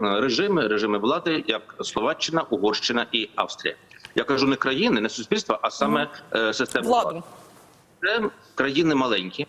режими, режими влади, як Словаччина, Угорщина і Австрія. Я кажу не країни, не суспільства, а саме е, система Владу. Це країни маленькі.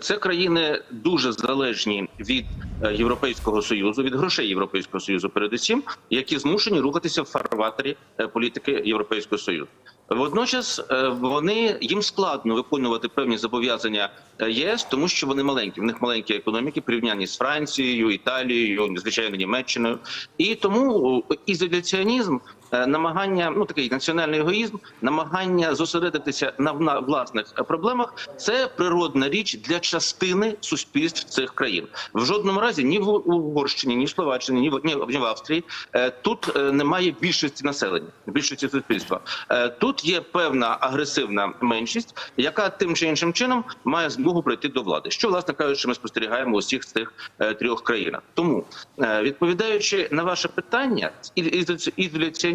Це країни дуже залежні від е, Європейського союзу, від грошей Європейського союзу, передусім, які змушені рухатися в фарватері е, політики Європейського союзу. Водночас е, вони їм складно виконувати певні зобов'язання е, ЄС, тому що вони маленькі. В них маленькі економіки, порівнянні з Францією, Італією, звичайно, Німеччиною. І тому ізоляціонізм, намагання, ну такий національний егоїзм, намагання зосередитися на, власних е, проблемах це природна річ для частини суспільств цих країн. В жодному разі ні в Угорщині, ні в Словаччині, ні в ні, в Австрії е, тут е, немає більшості населення, більшості суспільства. Е, Тут є певна агресивна меншість, яка тим чи іншим чином має змогу прийти до влади. Що власне кажучи, ми спостерігаємо у всіх цих е, трьох країнах. Тому е, відповідаючи на ваше питання, ізоляці-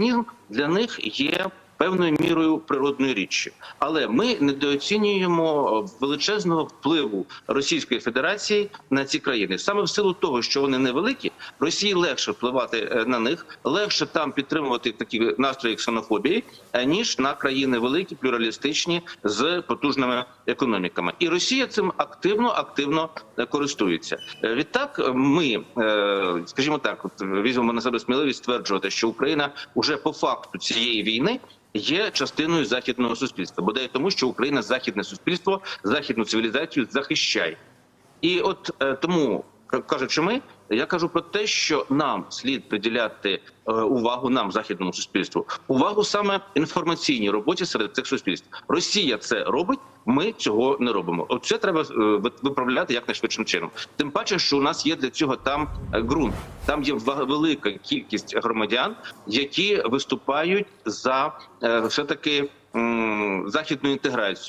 ізоляціонізм для них є. Певною мірою природної річчю, але ми недооцінюємо величезного впливу Російської Федерації на ці країни саме в силу того, що вони невеликі, Росії легше впливати е, на них, легше там підтримувати такі настрої ксенофобії, е, ніж на країни великі, плюралістичні з потужними економіками. І Росія цим активно активно е, користується. Відтак, ми, скажімо так, от візьмемо на себе сміливість стверджувати, що Україна уже по факту цієї війни. Є частиною західного суспільства, бодай тому, що Україна західне суспільство, західну цивілізацію захищає. І от е, тому кажучи, ми я кажу про те, що нам слід приділяти е, увагу нам, західному суспільству, увагу саме інформаційній роботі серед цих суспільств. Росія це робить. Ми цього не робимо. От це треба е, ви- виправляти якнайшвидшим чином. Тим паче, що у нас є для цього там е, ґрунт. Там є велика кількість громадян, які виступають за все таки західну інтеграцію.